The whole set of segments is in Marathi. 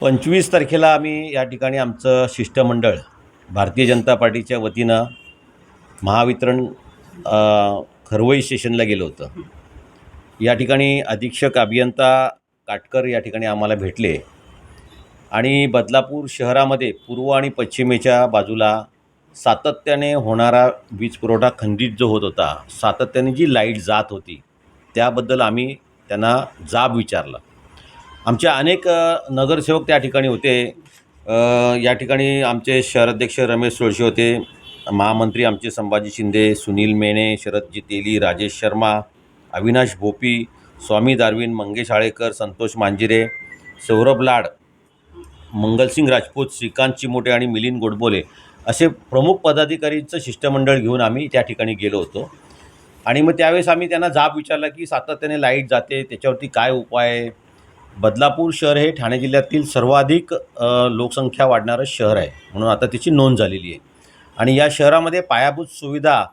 पंचवीस तारखेला आम्ही या ठिकाणी आमचं शिष्टमंडळ भारतीय जनता पार्टीच्या वतीनं महावितरण खरवई स्टेशनला गेलो होतं. या ठिकाणी अधीक्षक अभियंता काटकर या ठिकाणी आम्हाला भेटले आणि बदलापूर शहरामध्ये पूर्व आणि पश्चिमेच्या बाजूला सातत्याने होणारा वीज पुरवठा खंडित जो होत होता सातत्याने जी लाइट जात होती त्याबद्दल आम्ही त्यांना जाब विचारला. आमचे अनेक नगरसेवक त्या ठिकाणी होते. या ठिकाणी आमचे शहराध्यक्ष रमेश सोळशी होते. महामंत्री आमचे संभाजी शिंदे सुनील मेणे शरदजी तेली राजेश शर्मा अविनाश भोपी स्वामी दारविन मंगेश आळेकर संतोष मांजिरे सौरभ लाड मंगलसिंग राजपूत श्रीकांत चिमोटे आणि मिलिंद गोडबोले असे प्रमुख पदाधिकारीचं शिष्टमंडळ घेऊन आम्ही त्या ठिकाणी गेलो होतो. आणि मग त्यावेळेस आम्ही त्यांना जाब विचारला की सातत्याने लाइट जाते त्याच्यावरती काय उपाय आहे? बदलापूर शहर हे ठाणे जिल्ह्यातील सर्वाधिक लोकसंख्या वाढणारं शहर आहे म्हणून आता तिची नोंद झालेली आहे. आणि या शहरामध्ये पायाभूत सुविधा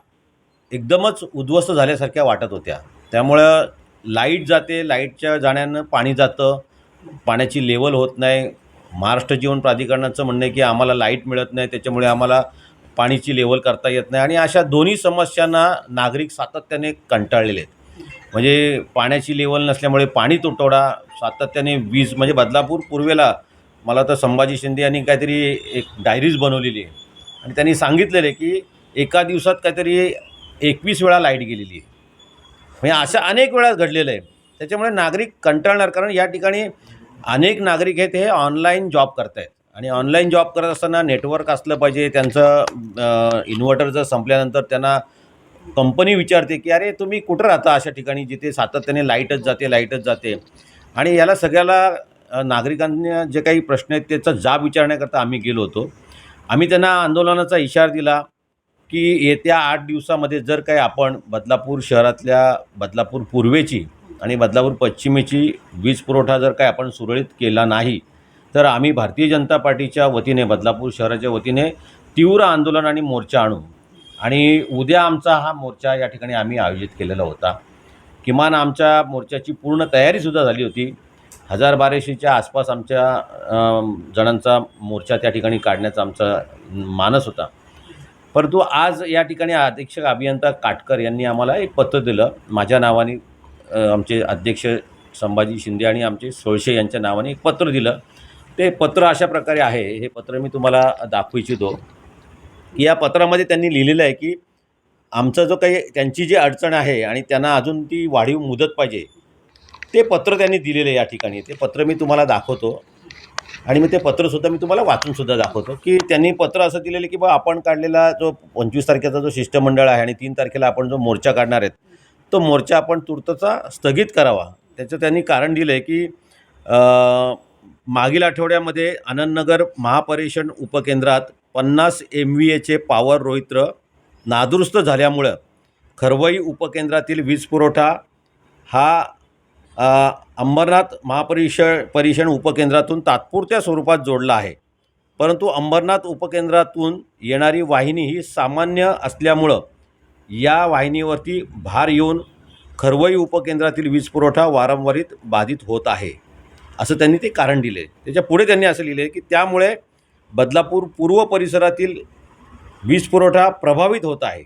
एकदमच उद्ध्वस्त झाल्यासारख्या वाटत होत्या. त्यामुळं लाइट जाते लाईटच्या जाण्यानं पाणी जातं पाण्याची लेवल होत नाही. महाराष्ट्र जीवन प्राधिकरणाचं म्हणणं आहे की आम्हाला लाइट मिळत नाही त्याच्यामुळे आम्हाला पाणीची लेवल करता येत नाही. आणि अशा दोन्ही समस्यांना नागरिक सातत्याने कंटाळलेले आहेत. म्हणजे पाण्याची लेवल नसल्यामुळे पाणी तुटवडा सातत्याने वीज म्हणजे बदलापूर पूर्वेला मला तर संभाजी शिंदे यांनी काहीतरी एक डायरीज बनवलेली आहे. आणि त्यांनी सांगितलेलं आहे की एका दिवसात काहीतरी एकवीस वेळा लाइट गेलेली आहे. म्हणजे अशा अनेक वेळा घडलेलं आहे. त्याच्यामुळे नागरिक कंटाळणार कारण या ठिकाणी अनेक नागरिक आहेत हे ऑनलाईन जॉब करत आहेत आणि ऑनलाईन जॉब करत असताना नेटवर्क असलं पाहिजे त्यांचं इन्व्हर्टर जर संपल्यानंतर त्यांना कंपनी विचारते की अरे तुम्ही कुठं राहता? अशा ठिकाणी जिथे सातत्याने लाईटच जाते लाईटच जाते. आणि याला सगळ्याला नागरिकांना जे काही प्रश्न आहेत त्याचा जाब विचारण्याकरता आम्ही गेलो होतो. आम्ही त्यांना आंदोलनाचा इशारा दिला की येत्या आठ दिवसामध्ये जर काही आपण बदलापूर शहरातल्या बदलापूर पूर्वेची आणि बदलापूर पश्चिमेची वीज पुरवठा जर काही आपण सुरळीत केला नाही तर आम्ही भारतीय जनता पार्टीच्या वतीने बदलापूर शहराच्या वतीने तीव्र आंदोलन आणि मोर्चा आणू. आणि उद्या आमचा हा मोर्चा या ठिकाणी आम्ही आयोजित केलेला होता. किमान आमच्या मोर्चाची पूर्ण तयारीसुद्धा झाली होती. हजार बाराशेच्या आसपास आमच्या जणांचा मोर्चा त्या ठिकाणी काढण्याचा आमचा मानस होता. परंतु आज या ठिकाणी अधीक्षक अभियंता काटकर यांनी आम्हाला एक पत्र दिलं. माझ्या नावाने आमचे अध्यक्ष संभाजी शिंदे आणि आमचे सोळशे यांच्या नावाने एक पत्र दिलं. ते पत्र अशा प्रकारे आहे. हे पत्र मी तुम्हाला दाखवू इच्छितो. या पत्रामध्ये त्यांनी लिहिलेलं आहे की आमचं जो काही त्यांची जी अडचण आहे आणि त्यांना अजून ती वाढीव मुदत पाहिजे ते पत्र त्यांनी दिलेलं आहे या ठिकाणी. ते पत्र मी तुम्हाला दाखवतो. आणि मग ते पत्रसुद्धा मी तुम्हाला वाचूनसुद्धा दाखवतो की त्यांनी पत्र असं दिलेलं आहे की बा आपण काढलेला जो पंचवीस तारखेचा जो शिष्टमंडळ आहे आणि तीन तारखेला आपण जो मोर्चा काढणार आहेत तो मोर्चा आपण तुर्तचा स्थगित करावा. त्याचं त्यांनी कारण दिलं आहे की मागील आठवड्यामध्ये आनंदनगर महापरिषद उपकेंद्रात पन्नास एम व्ही एचे पॉवर रोहित्र नादुरुस्त झाल्यामुळं खरवई उपकेंद्रातील वीज पुरवठा हा अंबरनाथ महापरिष परिषद उपकेंद्रातून तात्पुरत्या स्वरूपात जोडला आहे. परंतु अंबरनाथ उपकेंद्रातून येणारी वाहिनी ही सामान्य असल्यामुळं या वाहिनीवरती भार येऊन खरवई उपकेंद्रातील वीज पुरवठा वारंवारीत बाधित होत आहे. असं त्यांनी ते कारण दिले. त्याच्या पुढे त्यांनी असं लिहिले की त्यामुळे बदलापूर पूर्व परिसरातील वीज पुरवठा प्रभावित होत आहे.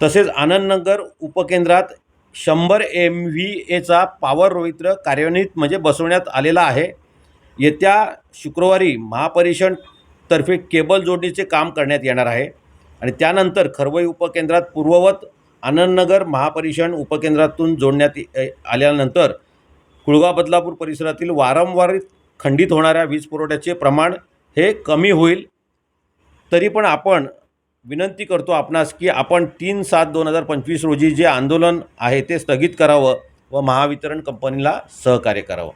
तसेच आनंदनगर उपकेंद्रात शंभर एम व्ही एचा पॉवर रोहित्र कार्यान्वित म्हणजे बसवण्यात आलेला आहे. येत्या शुक्रवारी महापरिषदतर्फे केबल जोडणीचे काम करण्यात येणार आहे. आणि त्यानंतर खरवई उपकेंद्रात पूर्ववत आनंदनगर महापरिषण उपकेंद्रातून जोडण्यात आल्यानंतर कुळगाव बदलापूर परिसरातील वारंवार खंडित होणाऱ्या वीज पुरवठ्याचे प्रमाण हे कमी होईल. तरी पण आपण विनंती करतो आपणास की आपण तीन सात दोन हजार पंचवीस रोजी जे आंदोलन आहे ते स्थगित करावं व महावितरण कंपनीला सहकार्य करावं.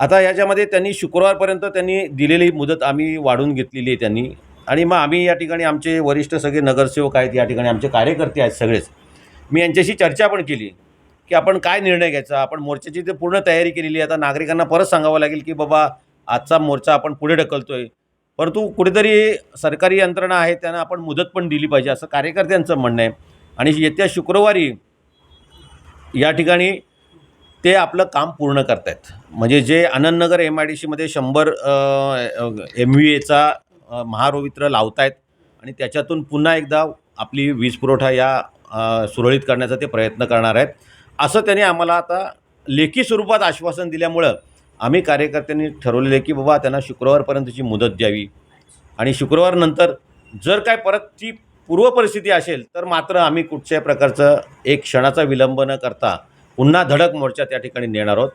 आता याच्यामध्ये त्यांनी शुक्रवारपर्यंत त्यांनी दिलेली मुदत आम्ही वाढून घेतलेली आहे त्यांनी. आणि मग आम्ही या ठिकाणी आमचे वरिष्ठ सगळे नगरसेवक आहेत या ठिकाणी आमचे कार्यकर्ते आहेत सगळेच. मी यांच्याशी चर्चा पण केली की आपण काय निर्णय घ्यायचा? आपण मोर्चाची ते पूर्ण तयारी केलेली आहे आता नागरिकांना परत सांगावं लागेल की बाबा आजचा मोर्चा आपण पुढे ढकलतो आहे परंतु कुठेतरी सरकारी यंत्रणा आहे त्यांना आपण मुदत पण दिली पाहिजे असं कार्यकर्त्यांचं म्हणणं आहे. आणि येत्या शुक्रवारी या ठिकाणी ते आपलं काम पूर्ण करत आहेत म्हणजे जे आनंदनगर एम आय डी सीमध्ये शंभर एम व्ही एचा महारोवित्र लावत आहेत आणि त्याच्यातून पुन्हा एकदा आपली वीज पुरवठा या सुरळीत करण्याचा ते प्रयत्न करणार आहेत. असं त्यांनी आम्हाला आता लेखी स्वरूपात आश्वासन दिल्यामुळं आम्ही कार्यकर्त्यांनी ठरवलेलं आहे की बाबा त्यांना शुक्रवारपर्यंतची मुदत द्यावी. आणि शुक्रवारनंतर जर काय परत ती पूर्वपरिस्थिती असेल तर मात्र आम्ही कुठच्याही प्रकारचं एक क्षणाचा विलंब न करता पुन्हा धडक मोर्चा त्या ठिकाणी नेणार आहोत.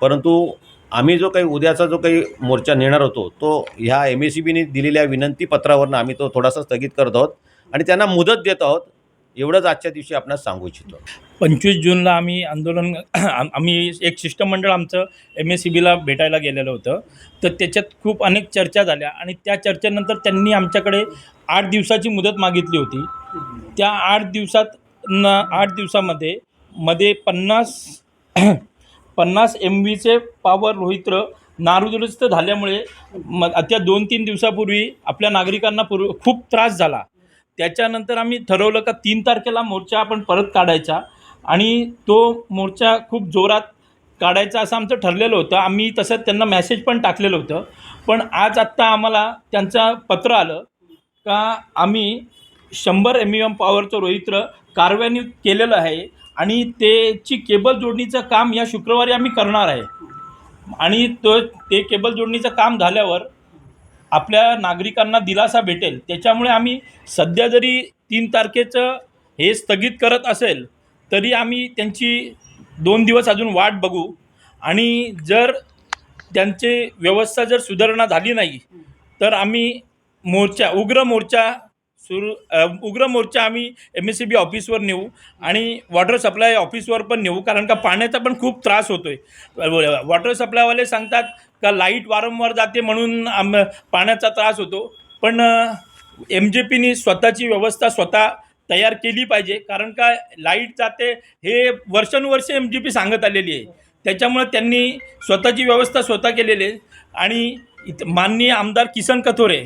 परंतु आम्ही जो काही उद्याचा जो काही मोर्चा नेणार होतो तो ह्या एम ए सी बीने दिलेल्या विनंतीपत्रावरनं आम्ही तो थोडासा स्थगित करत आहोत. आणि त्यांना मुदत देत आहोत. एवढंच आजच्या दिवशी आपणास सांगू इच्छितो. पंचवीस जूनला आम्ही आंदोलन आम्ही एक शिष्टमंडळ आमचं एम एस सी बीला भेटायला गेलेलं होतं. तर त्याच्यात खूप अनेक चर्चा झाल्या आणि त्या चर्चेनंतर त्यांनी आमच्याकडे आठ दिवसाची मुदत मागितली होती. त्या आठ दिवसात न आठ दिवसामध्ये मध्ये पन्नास पन्नास एम व्हीचे पॉवर रोहित्र नारुदुरुस्त झाल्यामुळे म त्या दोन तीन दिवसापूर्वी आपल्या नागरिकांना पूर्व खूप त्रास झाला. त्याच्यानंतर आम्ही ठरवलं का तीन तारखेला मोर्चा आपण परत काढायचा. आणि तो मोर्चा खूप जोरात काढायचा असं आमचं ठरलेलं होतं. आम्ही तसं त्यांना मॅसेज पण टाकलेलं होतं. पण आज आत्ता आम्हाला त्यांचं पत्र आलं का आम्ही शंभर एम एम पॉवरचं रोहित्र कार्यान्वित केलेलं आहे आणि त्याची केबल जोडणीचं काम या शुक्रवारी आम्ही करणार आहे. आणि तो ते केबल जोडणीचं काम झाल्यावर आपल्या नागरिकांना दिलासा भेटेल. त्याच्यामुळे आम्ही सध्या जरी तीन तारखेचं हे स्थगित करत असेल तरी आम्ही त्यांची दोन दिवस अजून वाट बघू. आणि जर त्यांचे व्यवस्था जर सुधारणा झाली नाही तर आम्ही मोर्चा उग्र मोर्चा सुरू उग्र मोर्चा आम्ही एम एस सी बी ऑफिसवर नेऊ आणि वॉटर सप्लाय ऑफिसवर पण नेऊ कारण का पाण्याचा पण खूप त्रास होतो आहे वॉटर सप्लायवाले सांगतात का लाइट वारंवार जाते म्हणून आम पाण्याचा त्रास होतो. पण एम जे पीनी स्वतःची व्यवस्था स्वतः तयार केली पाहिजे कारण का लाइट जाते हे वर्षानुवर्ष एम जी पी सांगत आलेली आहे. त्याच्यामुळे त्यांनी स्वतःची व्यवस्था स्वतः केलेली आहे. आणि इथं माननीय आमदार किसन कथोरे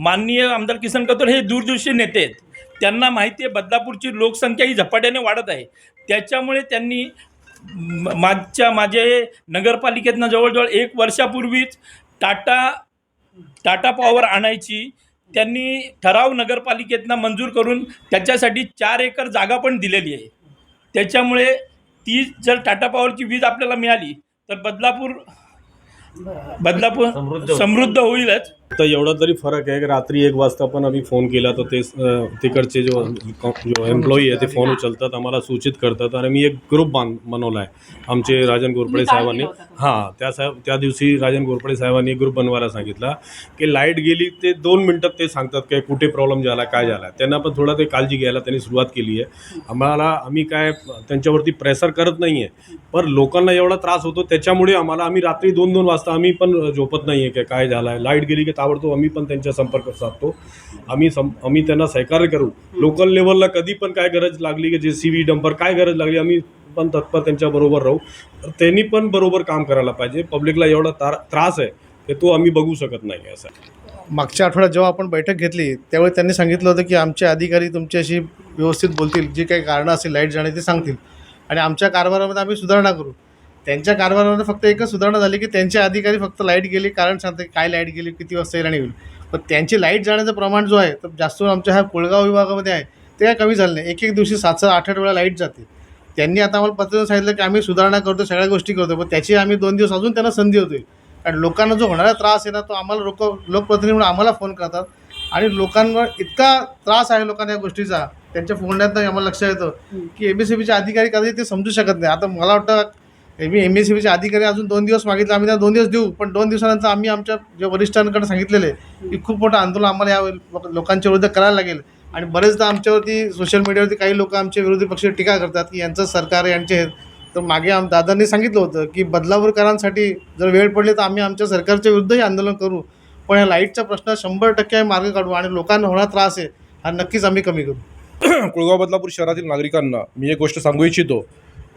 माननीय आमदार किसन कथोरे हे दूरदृष्टी नेते आहेत. त्यांना माहिती आहे बदलापूरची लोकसंख्या ही झपाट्याने वाढत आहे. त्याच्यामुळे त्यांनी म- मागच्या माझे नगरपालिकेतनं जवळजवळ एक वर्षापूर्वीच टाटा टाटा पॉवर आणायची. त्यांनी ठराव नगरपालिकेतनं मंजूर करून त्याच्यासाठी चार एकर जागा पण दिलेली आहे. त्याच्यामुळे ती जर टाटा पॉवरची वीज आपल्याला मिळाली तर बदलापूर बदलापूर समृद्ध समृद्ध होईलच. तर एवढा तरी फरक आहे की रात्री एक वाजता पण आम्ही फोन केला तर ते तिकडचे जो जो एम्प्लॉई आहे ते फोन उचलतात आम्हाला सूचित करतात. आणि मी एक ग्रुप बांध बनवला आहे आमचे राजन घोरपडे साहेबांनी हां त्या साहेब त्या दिवशी राजन घोरपडे साहेबांनी ग्रुप बनवायला सांगितला की लाइट गेली ते दोन मिनटात ते सांगतात की कुठे प्रॉब्लेम झाला काय झाला. त्यांना पण थोडा ते काळजी घ्यायला त्यांनी सुरुवात केली आहे. आम्हाला आम्ही काय त्यांच्यावरती प्रेशर करत नाही आहे पण लोकांना एवढा त्रास होतो त्याच्यामुळे आम्हाला आम्ही रात्री दोन दोन वाजता आम्ही पण झोपत नाही आहे काय झालं आहे लाइट गेली की ताबडतोब आम्ही पण त्यांच्या संपर्क साधतो. आम्ही सं आम्ही त्यांना सहकार्य करू. लोकल लेवलला कधी पण काय गरज लागली की जे सी व्ही डंपर काय गरज लागली आम्ही पण तत्पर त्यांच्याबरोबर राहू. तर त्यांनी पण बरोबर काम करायला पाहिजे. पब्लिकला एवढा तार त्रास आहे की तो आम्ही बघू शकत नाही असं. मागच्या आठवड्यात जेव्हा आपण बैठक घेतली त्यावेळी त्यांनी सांगितलं होतं की आमचे अधिकारी तुमच्याशी व्यवस्थित बोलतील जी काही कारणं असतील लाइट जाणे ते सांगतील. आणि आमच्या कारभारामध्ये आम्ही सुधारणा करू. त्यांच्या कारभारामध्ये फक्त एकच सुधारणा झाली की त्यांचे अधिकारी फक्त लाइट गेली कारण सांगते काय लाइट गेली किती वाजता येईल आणि होईल पण त्यांची लाइट जाण्याचं प्रमाण जो आहे तर जास्त आमच्या ह्या कोळगाव विभागामध्ये आहे ते काय कमी झालं नाही. एक एक दिवशी सात सात आठ आठ वेळा लाइट जाते. त्यांनी आता आम्हाला पत्र सांगितलं की आम्ही सुधारणा करतो सगळ्या गोष्टी करतो पण त्याची आम्ही दोन दिवस अजून त्यांना संधी होती. कारण लोकांना जो होणारा त्रास आहे ना तो आम्हाला लोक लोकप्रतिनिधी म्हणून आम्हाला फोन करतात. आणि लोकांवर इतका त्रास आहे लोकांना या गोष्टीचा त्यांच्या फोनण्यात आम्हाला लक्षात येतं की एम एस सी बीचे अधिकारी कधी ते समजू शकत नाही. आता मला वाटतं मी एम एस सी बीचे अधिकारी अजून दोन दिवस मागितले आम्ही त्यांना दोन दिवस देऊ पण दोन दिवसानंतर आम्ही आमच्या जे वरिष्ठांकडे सांगितलेले की खूप मोठं आंदोलन आम्हाला या लोकांच्या विरुद्ध करायला लागेल. आणि बरेचदा आमच्यावरती सोशल मीडियावरती काही लोक आमच्या विरोधी पक्ष टीका करतात की यांचं सरकार यांचे हे. तर मागे आम दादांनी सांगितलं होतं की बदलापूरकरांसाठी जर वेळ पडली तर आम्ही आमच्या सरकारच्या विरुद्धही आंदोलन करू. पण या लाईटचा प्रश्न शंभर टक्के आम्ही मार्ग काढू आणि लोकांना होणार त्रास आहे हा नक्कीच आम्ही कमी करू. कुळगाव बदलापूर शहरातील नागरिकांना मी एक गोष्ट सांगू इच्छितो.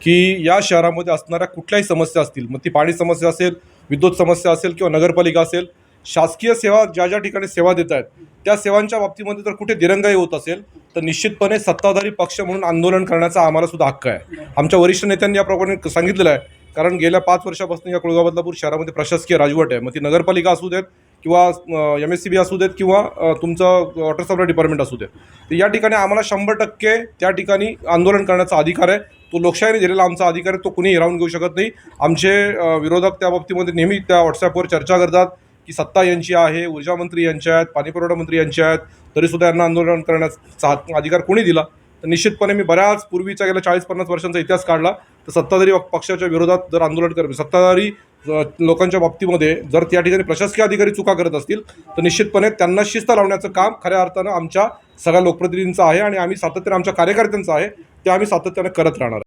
की या शहरामध्ये असणाऱ्या कुठल्याही समस्या असतील मग ती पाणी समस्या असेल विद्युत समस्या असेल किंवा नगरपालिका असेल शासकीय सेवा ज्या ज्या ठिकाणी सेवा देत आहेत त्या सेवांच्या बाबतीमध्ये जर कुठे दिरंगाई होत असेल तर निश्चितपणे सत्ताधारी पक्ष म्हणून आंदोलन करण्याचा आम्हाला सुद्धा हक्क आहे. आमच्या वरिष्ठ नेत्यांनी याप्रमाणे सांगितलेलं आहे कारण गेल्या पाच वर्षापासून या कुळगाव बदलापूर शहरामध्ये प्रशासकीय राजवट आहे. मग ती नगरपालिका असू देत किंवा एम एस सी बी असू देत किंवा तुमचं वॉटर सप्लाय डिपार्टमेंट असू देत. तर या ठिकाणी आम्हाला शंभर टक्के त्या ठिकाणी आंदोलन करण्याचा अधिकार आहे. तो लोकशाहीने दिलेला आमचा अधिकार आहे. तो कुणी हिरावून घेऊ शकत नाही. आमचे विरोधक त्या बाबतीमध्ये नेहमी त्या व्हॉट्सॲपवर चर्चा करतात की सत्ता यांची आहे ऊर्जा मंत्री यांच्या आहेत पाणीपुरवठा मंत्री यांच्या आहेत तरीसुद्धा यांना आंदोलन करण्याचा अधिकार कोणी दिला? तर निश्चितपणे मी बऱ्याच पूर्वीचा गेल्या चाळीस पन्नास वर्षांचा इतिहास काढला. तर सत्ताधारी पक्षाच्या विरोधात जर आंदोलन कर सत्ताधारी लोकांच्या बाबतीमध्ये जर त्या ठिकाणी प्रशासकीय अधिकारी चुका करत असतील तर निश्चितपणे त्यांना शिस्त लावण्याचं काम खऱ्या अर्थानं आमच्या सगळ्या लोकप्रतिनिधींचं आहे आणि आम्ही सातत्याने आमच्या कार्यकर्त्यांचं आहे ते आम्ही सातत्याने करत राहणार.